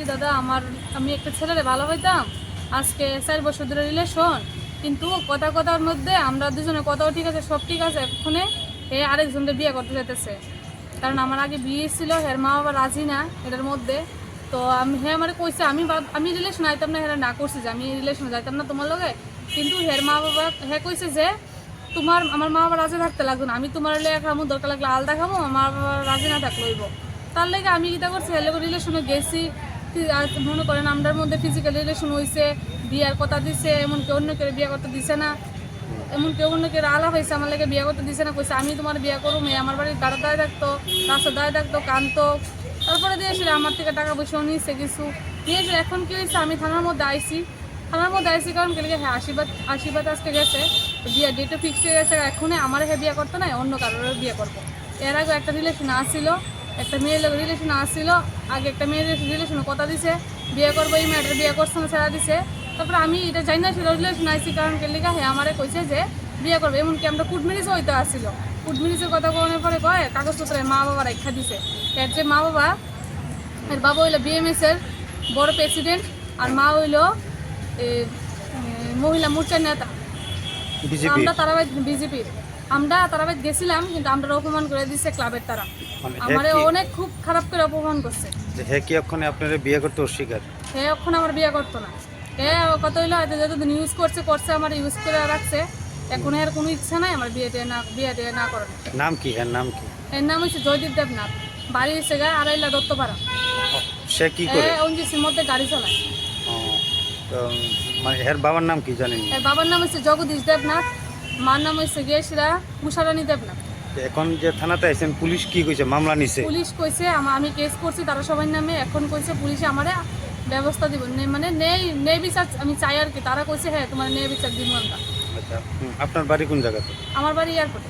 বলছি দাদা, আমার, আমি একটা ছেলেরে ভালো হইতাম আজকে চার বছর ধরে রিলেশন কিন্তু কথা কথার মধ্যে আমরা দুজনে কথাও ঠিক আছে, সব ঠিক আছে, এক্ষণে এ আরেকজনকে বিয়ে করতে যেতেছে কারণ আমার আগে বিয়ে ছিল, হের মা বাবা রাজি না এটার মধ্যে। তো আমি হ্যাঁ আমার কইছে, আমি আমি রিলেশন আইতাম না, হেরা না করছি যে আমি রিলেশনে যাইতাম না তোমার লগে। কিন্তু হের মা বাবা হ্যাঁ কইছে যে তোমার, আমার মা বাবা রাজি থাকতে লাগবে না, আমি তোমার লেগে খামো দরকার লাগলে আলাদা খামো আমার বাবা রাজি না থাকলে তার লেগে আমি কিতা করছি, হের হেলে রিলেশনে গেছি আর মনে করেন আমরার মধ্যে ফিজিক্যাল রিলেশন হয়েছে বিয়ার কথা দিছে, এমনকি অন্য কেউ বিয়ে করতে দিছে না। এমন কেউ অন্য কেউ আলাপ হয়েছে আমার লাগে বিয়ে করতে দিছে না, কইছে, আমি তোমার বিয়ে করব মেয়ে আমার বাড়ির গাড়া দায় থাকতো রাস্তা দায় থাকতো কানতো। তারপরে দিয়েছিল আমার থেকে টাকা পয়সাও নিয়েছে কিছু। নিয়েছিল এখন কি হয়েছে আমি থানার মধ্যে আইছি। থানার মধ্যে আইছি কারণ কেলে হ্যাঁ আশীর্বাদ আশীর্বাদ আজকে গেছে। বিয়ে ডেটও ফিক্সড হয়ে গেছে, এখনই আমার হ্যাঁ বিয়ে করতে নাই, অন্য কারোর বিয়ে করব। এর আগে একটা রিলেশন আসছিল একটা মেয়ের লোক রিলেশন আসছিল আগে একটা মেয়ের রিলেশনে কথা দিছে বিয়ে করব এই মেয়েটার বিয়ে করছে না ছেড়া দিছে। তারপরে আমি এটা জানি না ছিল রিলেশন আইসি কারণ কে কেলিকা হ্যাঁ আমারে কইছে যে বিয়ে করবে এমনকি আমরা কুটমিরিজও হইতে আসছিল। কুটমিরিজের কথা কোনের পরে কয় কাগজপত্রে মা বাবা রেখা দিছে। এর যে মা বাবা এর বাবা হইল বিএমএস এর বড় প্রেসিডেন্ট আর মা হইল মহিলা মোর্চার নেতা। আমরা তারাবাদ বিজেপির। আমরা তারাবাদ গেছিলাম কিন্তু আমরা অপমান করে দিছে ক্লাবের তারা। আমারে অনেক খুব খারাপ করে অপমান করছে। হে কি ওখানে আপনারা বিয়ে করতে অস্বীকার? হে এখন আমার বিয়ে করতো না। হে কত হইল হয়তো যতদিন ইউজ করছে করছে আমার ইউজ করে রাখছে এখন এর কোনো ইচ্ছা নাই আমার বিয়ে দিয়ে না বিয়ে দিয়ে না করার। নাম কি? হ্যার নাম কি? এর নাম হচ্ছে জয়দীপ দেবনাথ। বাড়ি হচ্ছে গা আড়াইলা দত্তপাড়া। সে কি করে? অঞ্জিসির মধ্যে গাড়ি চালায়। মানে হের বাবার নাম কি জানেন? এর বাবার নাম হচ্ছে জগদীশ দেবনাথ। মার নাম হচ্ছে গিয়েছিলা উষারানী দেবনাথ। এখন যে থানাতে আইছেন পুলিশ কি কইছে? মামলা নিছে? পুলিশ কইছে আমা- আমি কেস করছি তারা সবাই নামে এখন কইছে পুলিশে আমারে ব্যবস্থা দিব। নে- মানে নেই নেই বিচার আমি চাই আর কি। তারা কইছে হ্যাঁ তোমার নেই বিচার দিব আমরা। আচ্ছা হুম, আপনার বাড়ি কোন জায়গাতে? আমার বাড়ি এয়ারপোর্টে